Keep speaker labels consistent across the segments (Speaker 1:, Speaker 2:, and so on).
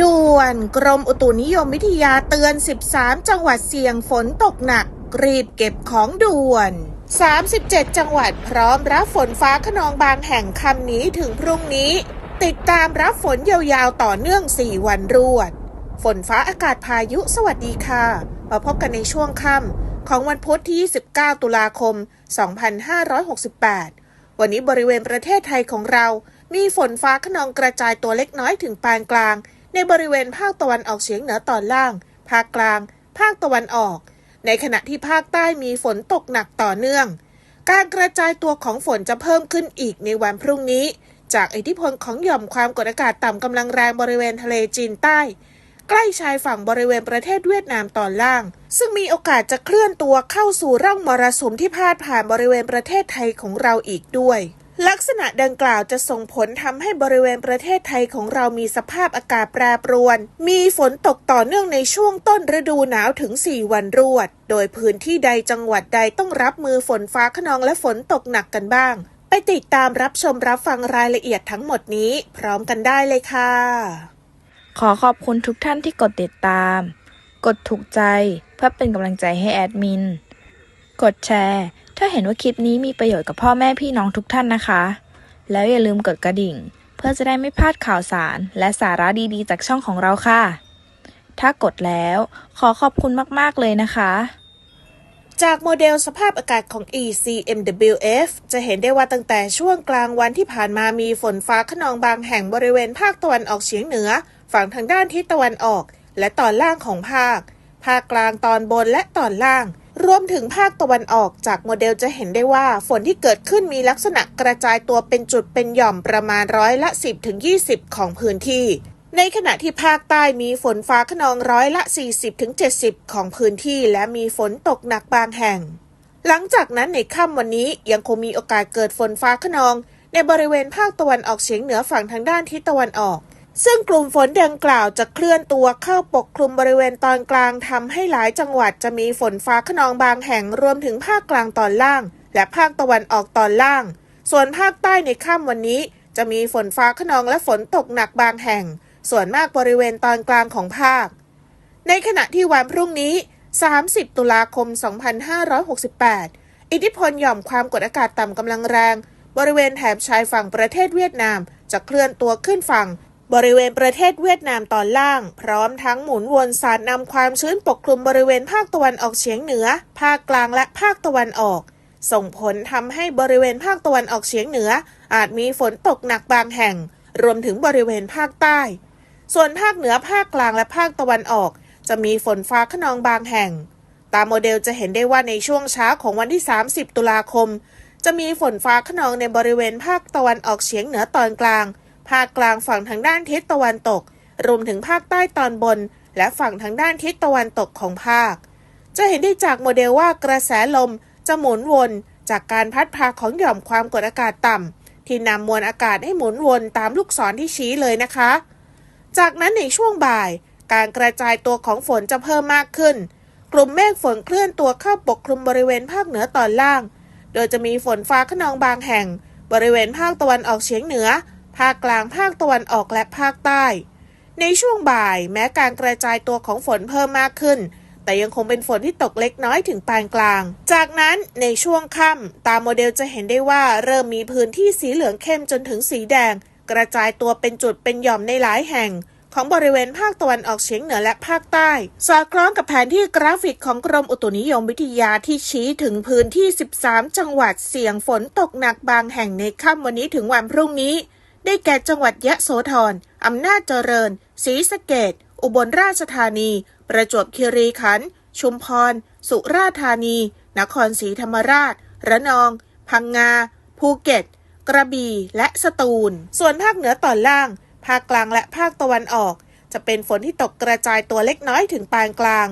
Speaker 1: ด่วนกรมอุตุนิยมวิทยาเตือน 13 จังหวัดเสี่ยงฝนตกหนักรีบเก็บของด่วน 37 จังหวัดพร้อมรับฝนฟ้าขนองบางแห่งคำนี้ถึงพรุ่งนี้ ติดตามรับฝนยาวๆต่อเนื่อง 4 วันรวด ฝนฟ้าอากาศพายุสวัสดีค่ะ มาพบกันในช่วงค่ำของวันพุธที่29ตุลาคม 2568 วันนี้บริเวณประเทศไทยของเรามีฝนฟ้าขนองกระจายตัวเล็กน้อยถึงปานกลาง ในบริเวณภาคตะวันออกเฉียงเหนือตอนล่าง ภาคกลาง ภาคตะวันออก ในขณะที่ภาคใต้มีฝนตกหนักต่อเนื่อง การกระจายตัวของฝนจะเพิ่มขึ้นอีกในวันพรุ่งนี้ จากอิทธิพลของหย่อมความกดอากาศต่ำกำลังแรงบริเวณทะเลจีนใต้ ใกล้ชายฝั่งบริเวณประเทศเวียดนามตอนล่าง ซึ่งมีโอกาสจะเคลื่อนตัวเข้าสู่ร่องมรสุมที่พาดผ่านบริเวณประเทศไทยของเราอีกด้วย ลักษณะดังกล่าวจะส่งผลทำให้บริเวณประเทศไทยของเรามีสภาพอากาศแปรปรวน มีฝนตกต่อเนื่องในช่วงต้นฤดูหนาวถึง 4 วันรวด โดยพื้นที่ใดจังหวัดใดต้องรับมือฝนฟ้าขนองและฝนตกหนักกันบ้าง ไปติดตามรับชมรับฟังรายละเอียดทั้งหมดนี้ พร้อมกันได้เลยค่ะ
Speaker 2: ขอขอบคุณทุกท่านที่กดติดตาม กดถูกใจเพื่อเป็นกำลังใจให้แอดมิน กดแชร์ เห็นว่าคลิปนี้มีประโยชน์กับพ่อแม่พี่น้องทุกท่านนะคะ แล้วอย่าลืมกดกระดิ่ง เพื่อจะได้ไม่พลาดข่าวสาร และสาระดีๆ จากช่องของเราค่ะ ถ้ากดแล้วขอขอบคุณมากๆเลยนะคะ
Speaker 1: จากโมเดลสภาพอากาศของ ECMWF จะเห็นได้ว่าตั้งแต่ช่วงกลางวันที่ผ่านมามีฝนฟ้าขนองบางแห่งบริเวณภาคตะวันออกเฉียงเหนือ ฝั่งทางด้านทิศตะวันออก และตอนล่างของภาค ภาคกลางตอนบนและตอนล่าง รวมถึงภาคตะวันออกจากโมเดลจะเห็นได้ว่าฝนที่เกิดขึ้นมีลักษณะกระจายตัวเป็นจุดเป็นหย่อมประมาณร้อยละ 10-20 ของพื้นที่ ในขณะที่ภาคใต้มีฝนฟ้าขนองร้อยละ 40-70 ของพื้นที่และมีฝนตกหนักบางแห่ง หลังจากนั้นในค่ำวันนี้ยังคงมีโอกาสเกิดฝนฟ้าขนอง ในบริเวณภาคตะวันออกเฉียงเหนือฝั่งทางด้านทิศตะวันออก ซึ่งกลุ่มฝนดังกล่าวจะเคลื่อนตัวเข้าปกคลุมบริเวณตอนกลางทำให้หลายจังหวัดจะมีฝนฟ้าขนองบางแห่งรวมถึงภาคกลางตอนล่าง และภาคตะวันออกตอนล่าง ส่วนภาคใต้ในค่ำวันนี้ จะมีฝนฟ้าขนองและฝนตกหนักบางแห่ง ส่วนมากบริเวณตอนกลางของภาค ในขณะที่วันพรุ่งนี้ 30 ตุลาคม 2568 อิทธิพลหย่อมความกดอากาศต่ำกำลังแรง บริเวณแถบชายฝั่งประเทศเวียดนาม จะเคลื่อนตัวขึ้นฝั่ง บริเวณประเทศเวียดนามตอนล่าง พร้อมทั้งหมุนวนสาดนำความชื้นปกคลุมบริเวณภาคตะวันออกเฉียงเหนือ ภาคกลางและภาคตะวันออก ส่งผลทำให้บริเวณภาคตะวันออกเฉียงเหนือ อาจมีฝนตกหนักบางแห่ง รวมถึงบริเวณภาคใต้ ส่วนภาคเหนือภาคกลางและภาคตะวันออก จะมีฝนฟ้าขนองบางแห่ง ตามโมเดลจะเห็นได้ว่าในช่วงเช้าของวันที่ 30 ตุลาคม จะมีฝนฟ้าขนองในบริเวณภาคตะวันออกเฉียงเหนือตอนกลาง ภาคกลางฝั่งทางด้านทิศตะวันตก รวมถึงภาคใต้ตอนบน และฝั่งทางด้านทิศตะวันตกของภาค จะเห็นได้จากโมเดลว่ากระแสลมจะหมุนวนจากการพัดพาของหย่อมความกดอากาศต่ำที่นำมวลอากาศให้หมุนวนตามลูกศรที่ชี้เลยนะคะ จากนั้นในช่วงบ่าย การกระจายตัวของฝนจะเพิ่มมากขึ้น กลุ่มเมฆฝนเคลื่อนตัวเข้าปกคลุมบริเวณภาคเหนือตอนล่าง โดยจะมีฝนฟ้าขนองบางแห่ง บริเวณภาคตะวันออกเฉียงเหนือ ภาคกลางภาคตะวันออกและภาคใต้ ในช่วงบ่ายแม้การกระจายตัวของฝนเพิ่มมากขึ้น แต่ยังคงเป็นฝนที่ตกเล็กน้อยถึงปานกลาง จากนั้นในช่วงค่ำตามโมเดลจะเห็นได้ว่าเริ่มมีพื้นที่สีเหลืองเข้มจนถึงสีแดง กระจายตัวเป็นจุดเป็นหย่อมในหลายแห่งของบริเวณภาคตะวันออกเฉียงเหนือและภาคใต้ สอดคล้องกับแผนที่กราฟิกของกรมอุตุนิยมวิทยาที่ชี้ถึงพื้นที่ 13 จังหวัดเสี่ยงฝนตกหนักบางแห่งในค่ำวันนี้ถึงวันพรุ่งนี้ ได้แก่จังหวัดยะโสธร อำนาจเจริญ ศรีสะเกดอุบลราชธานี ประจวบคีรีขันธ์ ชุมพร สุราษฎร์ธานี นครศรีธรรมราช ระนอง พังงา ภูเก็ต กระบี่ และสตูล ส่วนภาคเหนือตอนล่าง ภาคกลางและภาคตะวันออก จะเป็นฝนที่ตกกระจายตัวเล็กน้อยถึงปานกลาง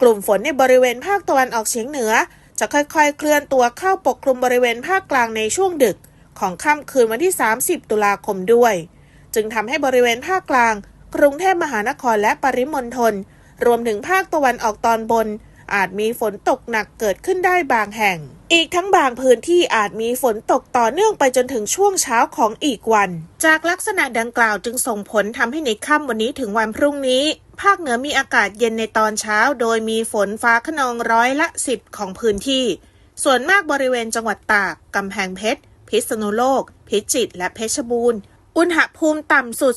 Speaker 1: กลุ่มฝนในบริเวณภาคตะวันออกเฉียงเหนือ จะค่อยๆ เคลื่อนตัวเข้าปกคลุมบริเวณภาคกลางในช่วงดึก ของค่ำคืนวันที่ 30 ตุลาคมด้วย จึงทำให้บริเวณภาคกลาง กรุงเทพมหานครและปริมณฑลรวมถึงภาคตะวันออกตอนบน อาจมีฝนตกหนักเกิดขึ้นได้บางแห่ง อีกทั้งบางพื้นที่อาจมีฝนตกต่อเนื่องไปจนถึงช่วงเช้าของอีกวัน จากลักษณะดังกล่าวจึงส่งผลทำให้ในค่ำวันนี้ถึงวันพรุ่งนี้ ภาคเหนือมีอากาศเย็นในตอนเช้า โดยมีฝนฟ้าขนองร้อยละ 10 ของพื้นที่ ส่วนมากบริเวณจังหวัดตากกำแพงเพชร พิษณุโลก พิจิตรและเพชรบูรณ์ อุณหภูมิต่ำสุด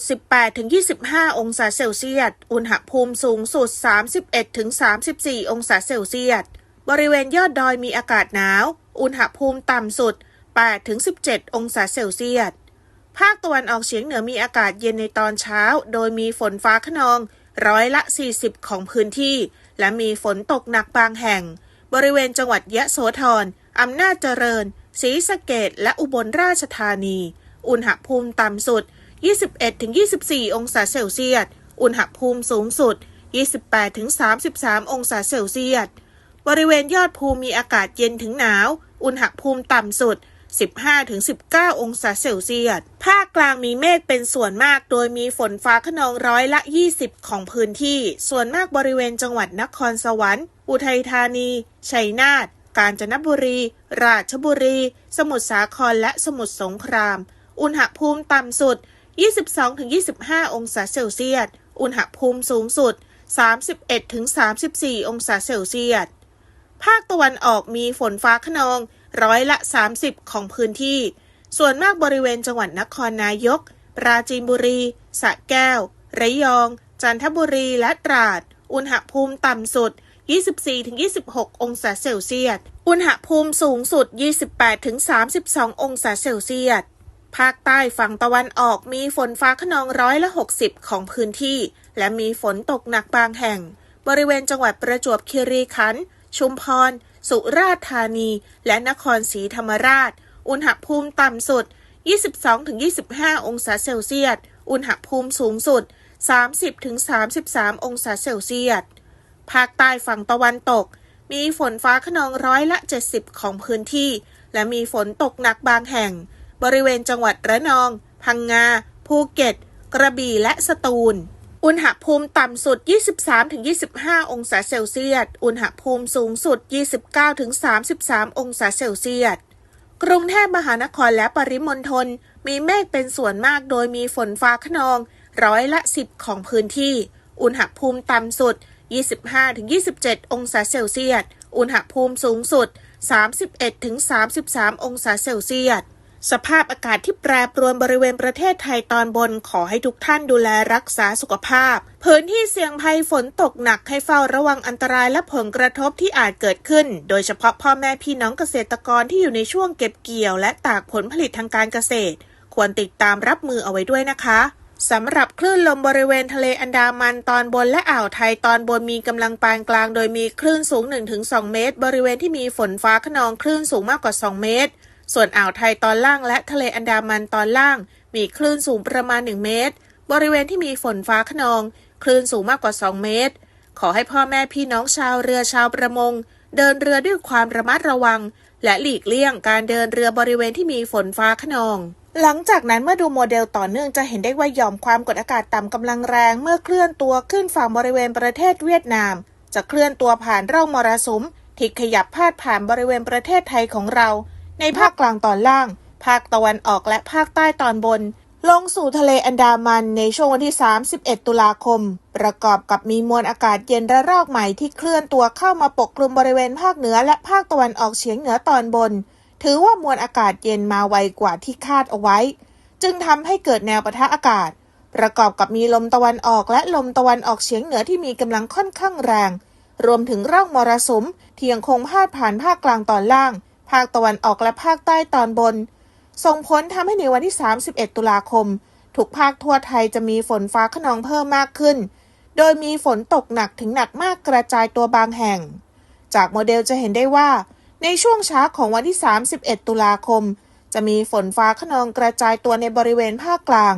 Speaker 1: 18-25 องศาเซลเซียส อุณหภูมิสูงสุด 31-34 องศาเซลเซียส บริเวณยอดดอยมีอากาศหนาว อุณหภูมิต่ำสุด 8-17 องศาเซลเซียส ภาคตะวันออกเฉียงเหนือมีอากาศเย็นในตอนเช้า โดยมีฝนฟ้าขนองร้อยละ 40 ของพื้นที่ และมีฝนตกหนักบางแห่ง บริเวณจังหวัดยะโสธรอำนาจเจริญ ศรีสะเกดและอุบลราชธานี อุณหภูมิต่ำสุด 21-24 องศาเซลเซียส อุณหภูมิสูงสุด 28-33 องศาเซลเซียส บริเวณยอดภูมีอากาศเย็นถึงหนาว อุณหภูมิต่ำสุด 15-19 องศาเซลเซียส ภาคกลางมีเมฆเป็นส่วนมาก โดยมีฝนฟ้าขนองร้อยละ 20 ของพื้นที่ ส่วนมากบริเวณจังหวัดนครสวรรค์ อุทัยธานี ชัยนาท กาญจนบุรี ราชบุรี สมุทรสาครและสมุทรสงคราม อุณหภูมิต่ำสุด 22-25 องศาเซลเซียส อุณหภูมิสูงสุด 31-34 องศาเซลเซียส ภาคตะวันออกมีฝนฟ้าขนองร้อยละ 30 ของพื้นที่ ส่วนมากบริเวณจังหวัดนครนายก ปราจีนบุรี สระแก้ว ระยอง จันทบุรี และตราด อุณหภูมิต่ำสุด 24-26 องศาเซลเซียส อุณหภูมิสูงสุด 28-32 องศาเซลเซียส ภาคใต้ฝั่งตะวันออกมีฝนฟ้าขนองร้อยละ 60 ของพื้นที่ และมีฝนตกหนักบางแห่ง บริเวณจังหวัดประจวบคีรีขันธ์ ชุมพร สุราษฎร์ธานี และนครศรีธรรมราช อุณหภูมิต่ำสุด 22-25 องศาเซลเซียส อุณหภูมิสูงสุด 30-33 องศาเซลเซียส ภาคใต้ฝั่งตะวันตก มีฝนฟ้าขนองร้อยละ 70 ของพื้นที่ และมีฝนตกหนักบางแห่ง บริเวณจังหวัดระนอง พังงา ภูเก็ต กระบี่และสตูล อุณหภูมิต่ำสุด 23-25 องศาเซลเซียส อุณหภูมิสูงสุด 29-33 องศาเซลเซียสกรุงเทพมหานครและปริมณฑลมีเมฆเป็นส่วนมากโดยมีฝนฟ้าขนอง ร้อยละ 10 ของพื้นที่ อุณหภูมิต่ำสุด 25-27 องศาเซลเซียส อุณหภูมิสูงสุด 31-33 องศาเซลเซียส สภาพอากาศที่แปรปรวนบริเวณประเทศไทยตอนบนขอให้ทุกท่านดูแลรักษาสุขภาพ พื้นที่เสี่ยงภัยฝนตกหนักให้เฝ้าระวังอันตรายและผลกระทบที่อาจเกิดขึ้น โดยเฉพาะพ่อแม่พี่น้องเกษตรกรที่อยู่ในช่วงเก็บเกี่ยว และตากผลผลิตทางการเกษตร ควรติดตามรับมือเอาไว้ด้วยนะคะ สำหรับคลื่นลมบริเวณทะเลอันดามันตอนบนและอ่าวไทยตอนบนมีกำลังปานกลาง โดยมีคลื่นสูง 1-2 เมตร บริเวณที่มีฝนฟ้าขนองคลื่นสูงมากกว่า 2 เมตร ส่วนอ่าวไทยตอนล่างและทะเลอันดามันตอนล่าง มีคลื่นสูงประมาณ 1 เมตร บริเวณที่มีฝนฟ้าขนอง คลื่นสูงมากกว่า 2 เมตร ขอให้พ่อแม่พี่น้องชาวเรือชาวประมง เดินเรือด้วยความระมัดระวัง และหลีกเลี่ยงการเดินเรือบริเวณที่มีฝนฟ้าขนอง หลังจากนั้นเมื่อดูโมเดลต่อเนื่องจะเห็นได้ว่าหย่อมความกดอากาศต่ำกำลังแรงเมื่อเคลื่อนตัวขึ้นฝั่งบริเวณประเทศเวียดนาม จะเคลื่อนตัวผ่านร่องมรสุมที่ขยับพาดผ่านบริเวณประเทศไทยของเรา ในภาคกลางตอนล่าง ภาคตะวันออกและภาคใต้ตอนบน ลงสู่ทะเลอันดามันในช่วงวันที่ 31 ตุลาคม ประกอบกับมีมวลอากาศเย็นระลอกใหม่ที่เคลื่อนตัวเข้ามาปกคลุมบริเวณภาคเหนือและภาคตะวันออกเฉียงเหนือตอนบน ถือว่ามวลอากาศเย็นมาไวกว่าที่คาดเอาไว้ จึงทำให้เกิดแนวปะทะอากาศ ประกอบกับมีลมตะวันออกและลมตะวันออกเฉียงเหนือที่มีกำลังค่อนข้างแรง รวมถึงร่องมรสุมที่ยังคงพาดผ่านภาคกลางตอนล่าง ภาคตะวันออกและภาคใต้ตอนบน ส่งผลทำให้ในวันที่ 31 ตุลาคม ทุกภาคทั่วไทยจะมีฝนฟ้าขนองเพิ่มมากขึ้น โดยมีฝนตกหนักถึงหนักมากกระจายตัวบางแห่ง จากโมเดลจะเห็นได้ว่า ในช่วงเช้าของวันที่ 31 ตุลาคม จะมีฝนฟ้าขนองกระจายตัวในบริเวณภาคกลาง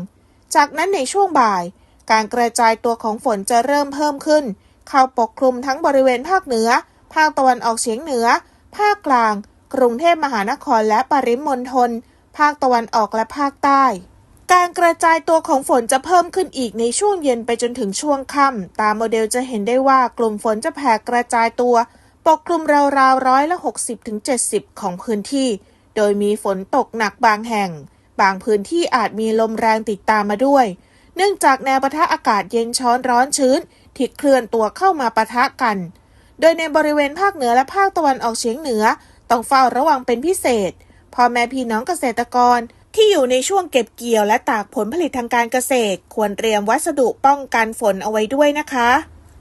Speaker 1: จากนั้นในช่วงบ่าย การกระจายตัวของฝนจะเริ่มเพิ่มขึ้น เข้าปกคลุมทั้งบริเวณภาคเหนือ ภาคตะวันออกเฉียงเหนือ ภาคกลาง กรุงเทพมหานครและปริมณฑล ภาคตะวันออกและภาคใต้ การกระจายตัวของฝนจะเพิ่มขึ้นอีกในช่วงเย็นไปจนถึงช่วงค่ำ ตามโมเดลจะเห็นได้ว่ากลุ่มฝนจะแผ่กระจายตัว ปกคลุมราวๆร้อยละ 60ถึง70 ของพื้นที่ โดยมีฝนตกหนักบางแห่ง บางพื้นที่อาจมีลมแรงติดตามมาด้วย เนื่องจากแนวปะทะอากาศเย็นช้อนร้อนชื้นที่เคลื่อนตัวเข้ามาปะทะกัน โดยในบริเวณภาคเหนือและภาคตะวันออกเฉียงเหนือ ต้องเฝ้าระวังเป็นพิเศษ พ่อแม่พี่น้องเกษตรกรที่อยู่ในช่วงเก็บเกี่ยวและตากผลผลิตทางการเกษตร ควรเตรียมวัสดุป้องกันฝนเอาไว้ด้วยนะคะ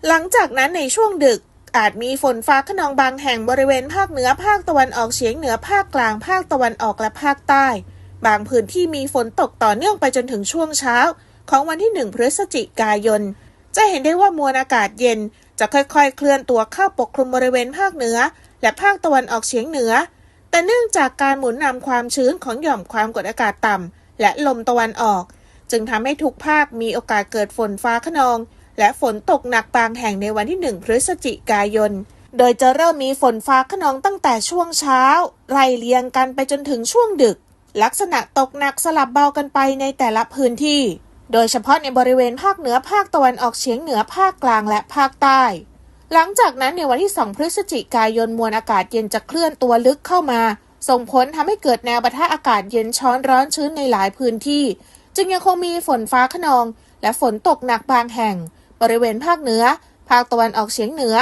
Speaker 1: หลังจากนั้นในช่วงดึกอาจมีฝนฟ้าขนองบางแห่งบริเวณภาคเหนือภาคตะวันออกเฉียงเหนือภาคกลางภาคตะวันออกและภาคใต้ บางพื้นที่มีฝนตกต่อเนื่องไปจนถึงช่วงเช้า ของวันที่ 1 พฤศจิกายน จะเห็นได้ว่ามวลอากาศเย็น จะค่อยๆ เคลื่อนตัวเข้าปกคลุมบริเวณภาคเหนือ และภาคตะวันออกเฉียงเหนือ แต่เนื่องจากการหมุนนำความชื้นของหย่อมความกดอากาศต่ำและลมตะวันออก จึงทำให้ทุกภาคมีโอกาสเกิดฝนฟ้าขนอง และฝนตกหนักบางแห่งในวันที่ 1 พฤศจิกายน โดยจะเริ่มมีฝนฟ้าขนองตั้งแต่ช่วงเช้า ไล่เลียงกันไปจนถึงช่วงดึก ลักษณะตกหนักสลับเบากันไปในแต่ละพื้นที่ โดยเฉพาะในบริเวณภาคเหนือภาคตะวันออกเฉียงเหนือภาคกลางและภาคใต้ หลังจากนั้นในวันที่ 2 พฤศจิกายนมวลอากาศเย็นจะเคลื่อนตัวลึกเข้ามา ส่งผลทำให้เกิดแนวปะทะอากาศเย็นช้อนร้อนชื้นในหลายพื้นที่ จึงยังคงมีฝนฟ้าขนอง และฝนตกหนักบางแห่ง บริเวณภาคเหนือ ภาคตะวันออกเฉียงเหนือ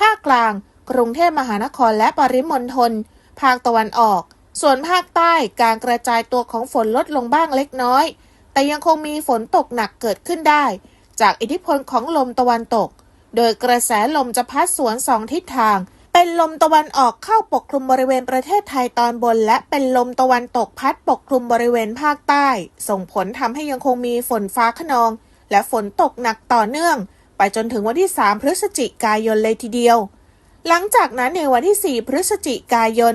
Speaker 1: ภาคกลาง กรุงเทพมหานครและปริมณฑลภาคตะวันออก ส่วนภาคใต้การกระจายตัวของฝนลดลงบ้างเล็กน้อย แต่ยังคงมีฝนตกหนักเกิดขึ้นได้ จากอิทธิพลของลมตะวันตก โดยกระแสลมจะพัดสวนสองทิศทาง เป็นลมตะวันออกเข้าปกคลุมบริเวณประเทศไทยตอนบน และเป็นลมตะวันตกพัดปกคลุมบริเวณภาคใต้ ส่งผลทำให้ยังคงมีฝนฟ้าขนอง และฝนตกหนักต่อเนื่อง ไปจนถึงวันที่ 3 พฤศจิกายนเลยทีเดียว หลังจากนั้นในวันที่ 4 พฤศจิกายน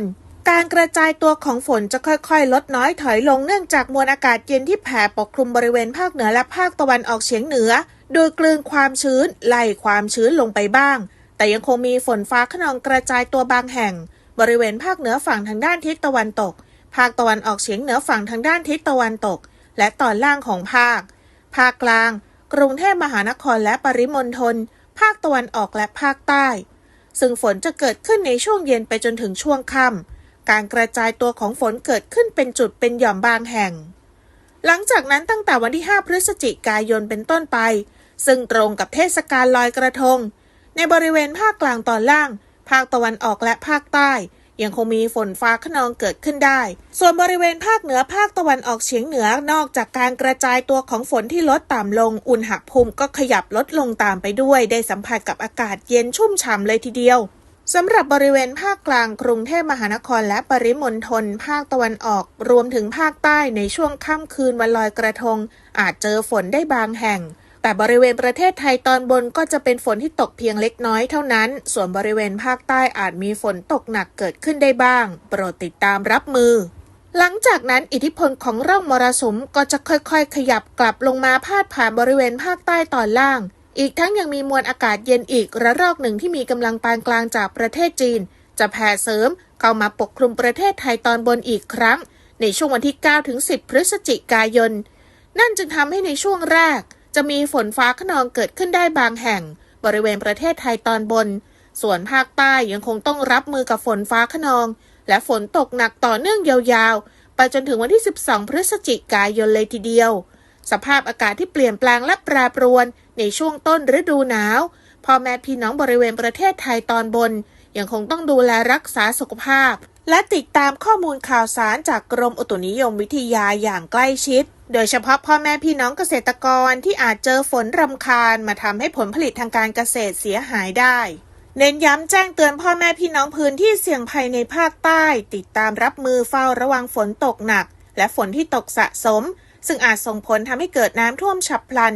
Speaker 1: การกระจายตัวของฝนจะค่อยๆ ลดน้อยถอยลงเนื่องจากมวลอากาศเย็นที่แผ่ปกคลุมบริเวณภาคเหนือและภาคตะวันออกเฉียงเหนือ โดยกลืนความชื้น ไล่ความชื้นลงไปบ้าง แต่ยังคงมีฝนฟ้าขนองกระจายตัวบางแห่ง บริเวณภาคเหนือฝั่งทางด้านทิศตะวันตก ภาคตะวันออกเฉียงเหนือฝั่งทางด้านทิศตะวันตก และตอนล่างของภาค ภาคกลาง กรุงเทพมหานครและปริมณฑลภาคตะวันออกและภาคใต้ ซึ่งฝนจะเกิดขึ้นในช่วงเย็นไปจนถึงช่วงค่ำ การกระจายตัวของฝนเกิดขึ้นเป็นจุดเป็นหย่อมบางแห่ง หลังจากนั้นตั้งแต่วันที่ 5 พฤศจิกายนเป็นต้นไป ซึ่งตรงกับเทศกาลลอยกระทง ในบริเวณภาคกลางตอนล่าง ภาคตะวันออกและภาคใต้ ยังคงมีฝนฟ้าขนองเกิดขึ้นได้ ส่วนบริเวณภาคเหนือภาคตะวันออกเฉียงเหนือนอกจากการกระจายตัวของฝนที่ลดต่ำลง อุณหภูมิก็ขยับลดลงตามไปด้วย ได้สัมผัสกับอากาศเย็นชุ่มฉ่ำเลยทีเดียว สำหรับบริเวณภาคกลางกรุงเทพมหานครและปริมณฑลภาคตะวันออก รวมถึงภาคใต้ในช่วงค่ำคืนวันลอยกระทง อาจเจอฝนได้บางแห่ง แต่บริเวณประเทศไทยตอนบนก็จะเป็นฝนที่ตกเพียงเล็กน้อยเท่านั้น ส่วนบริเวณภาคใต้อาจมีฝนตกหนักเกิดขึ้นได้บ้าง โปรดติดตามรับมือ หลังจากนั้นอิทธิพลของร่องมรสุมก็จะค่อยๆ ขยับกลับลงมาพาดผ่านบริเวณภาคใต้ตอนล่าง อีกทั้งยังมีมวลอากาศเย็นอีกระลอกหนึ่งที่มีกำลังปานกลางจากประเทศจีน จะแผ่เสริมเข้ามาปกคลุมประเทศไทยตอนบนอีกครั้ง ในช่วงวันที่9ถึง10 พฤศจิกายน นั่นจึงทำให้ในช่วงแรก จะมีฝนฟ้าขนองเกิดขึ้นได้บางแห่ง บริเวณประเทศไทยตอนบน ส่วนภาคใต้ยังคงต้องรับมือกับฝนฟ้าขนอง และฝนตกหนักต่อเนื่องยาวๆ ไปจนถึงวันที่ 12 พฤศจิกายนเลยทีเดียว สภาพอากาศที่เปลี่ยนแปลงและแปรปรวน ในช่วงต้นฤดูหนาว พ่อแม่พี่น้องบริเวณประเทศไทยตอนบน ยังคงต้องดูแลรักษาสุขภาพ และติดตามข้อมูลข่าวสารจากกรมอุตุนิยมวิทยาอย่างใกล้ชิด โดยเฉพาะพ่อแม่พี่น้องเกษตรกรที่อาจเจอฝนรำคาญมาทำให้ผลผลิตทางการเกษตรเสียหายได้เน้นย้ำแจ้งเตือนพ่อแม่พี่น้องพื้นที่เสี่ยงภัยในภาคใต้ ติดตามรับมือเฝ้าระวังฝนตกหนัก และฝนที่ตกสะสม ซึ่งอาจส่งผลทำให้เกิดน้ำท่วมฉับพลัน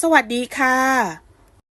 Speaker 1: สวัสดีค่ะ